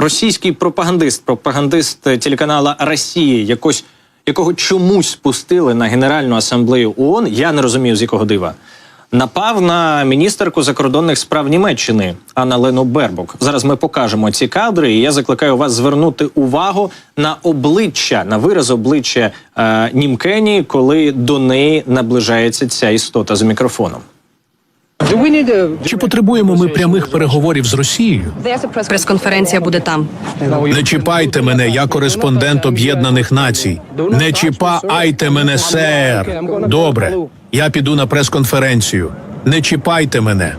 російський пропагандист, пропагандист е, телеканала Росії, якось якого чомусь спустили на Генеральну асамблею ООН, я не розумію з якого дива. Напав на міністерку закордонних справ Німеччини Анналену Бербок. Зараз ми покажемо ці кадри, і я закликаю вас звернути увагу на обличчя, на вираз обличчя е, Німкені, коли до неї наближається ця істота з мікрофоном. Чи потребуємо ми прямих переговорів з Росією? Прес-конференція буде там. Не чіпайте мене, я кореспондент Об'єднаних Націй. Не чіпайте мене, сер. Добре, я піду на прес-конференцію. Не чіпайте мене.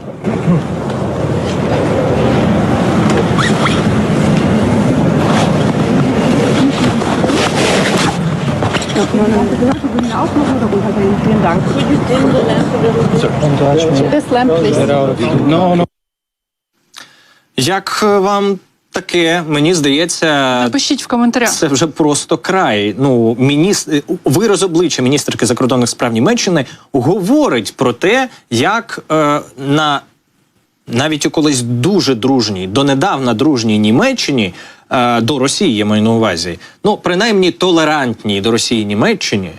Vielen Dank. Як вам таке? Мені здається, Напишіть в коментарях. Це вже просто край. Ну, міністр вираз обличчя міністерки закордонних справ Німеччини говорить про те, як е, на навіть у колись дуже дружній, донедавна дружній Німеччині до Росії, я маю на увазі, ну принаймні толерантній до Росії Німеччині.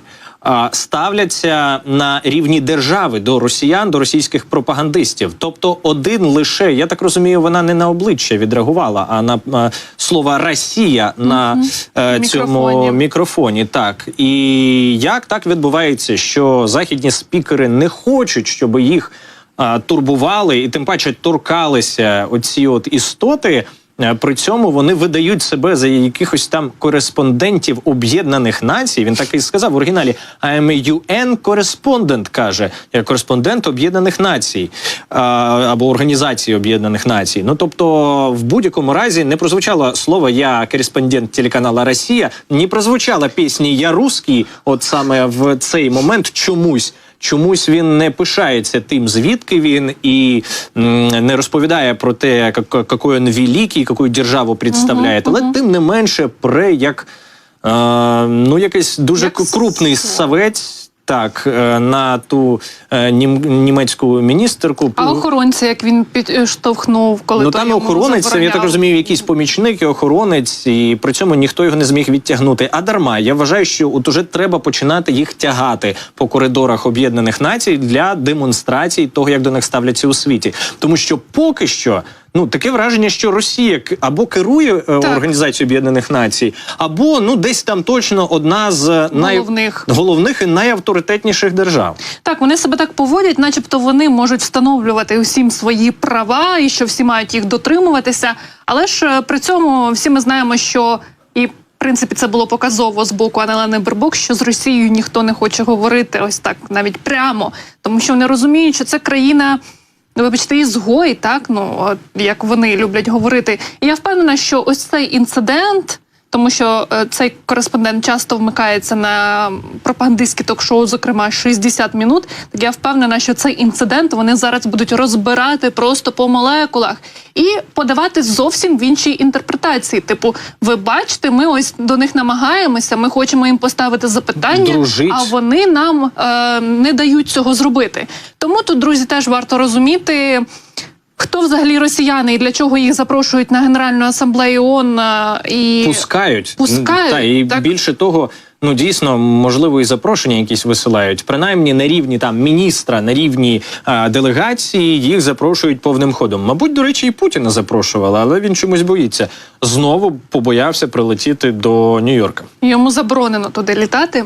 е, Ставляться на рівні держави до росіян, до російських пропагандистів. Тобто, один лише, я так розумію, вона не на обличчя відреагувала, а на е, слово Росія на е, цьому Мікрофоні. мікрофоні. Так і як так відбувається, що західні спікери не хочуть, щоб їх а, турбували і тим паче торкалися оці от істоти. Е, При цьому вони видають себе за якихось там кореспондентів Об'єднаних Націй. Він так і сказав в оригіналі I am a UN кореспондент, каже я кореспондент Об'єднаних Націй або Організації Об'єднаних Націй. Ну тобто, в будь-якому разі не прозвучало слово Я кореспондент телеканала Росія, не прозвучала пісні Я русський, от саме в цей момент чомусь. Чомусь він не пишається тим, звідки він, і не розповідає про те, як- який він великий, яку державу представляє. Але тим не менше, пре як е, ну, якийсь дуже Як крупний савець. Так, е, на ту е, нім, німецьку міністерку. А охоронці, як він підштовхнув, коли Ну там йому охоронець, це, я так розумію, якийсь помічник і охоронець, і при цьому ніхто його не зміг відтягнути. А дарма, я вважаю, що от уже треба починати їх тягати по коридорах Об'єднаних Націй для демонстрації того, як до них ставляться у світі. Тому що поки що. Ну, таке враження, що Росія або керує е, Так. Організацією Об'єднаних Націй, або ну десь там точно одна з е, най... Головних. головних і найавторитетніших держав. Так, вони себе так поводять, начебто вони можуть встановлювати усім свої права і що всі мають їх дотримуватися. Але ж е, при цьому всі ми знаємо, що і в принципі це було показово з боку Анелени Бербок, що з Росією ніхто не хоче говорити ось так навіть прямо, тому що вони розуміють, що це країна. Ну, вибачте, ізгої, так ну як вони люблять говорити. І я впевнена, що ось цей інцидент, тому що е, цей кореспондент часто вмикається на пропагандистські ток-шоу, зокрема 60 минут. Так я впевнена, що цей інцидент вони зараз будуть розбирати просто по молекулах і подавати зовсім в іншій інтерпретації. Типу, ви бачите, ми ось до них намагаємося, ми хочемо їм поставити запитання, Дружить. а вони нам е, не дають цього зробити. Тому тут, друзі, теж варто розуміти. Хто взагалі росіяни і для чого їх запрошують на Генеральну асамблею ООН е, і пускають. Пускають, Та, і так. більше того, ну дійсно, можливо, і запрошення якісь висилають. Принаймні на рівні там міністра, на рівні а, делегації їх запрошують повним ходом. Мабуть, до речі, і Путіна запрошували, але він чомусь боїться. Знову побоявся прилетіти до Нью-Йорка. йому заборонено туди літати.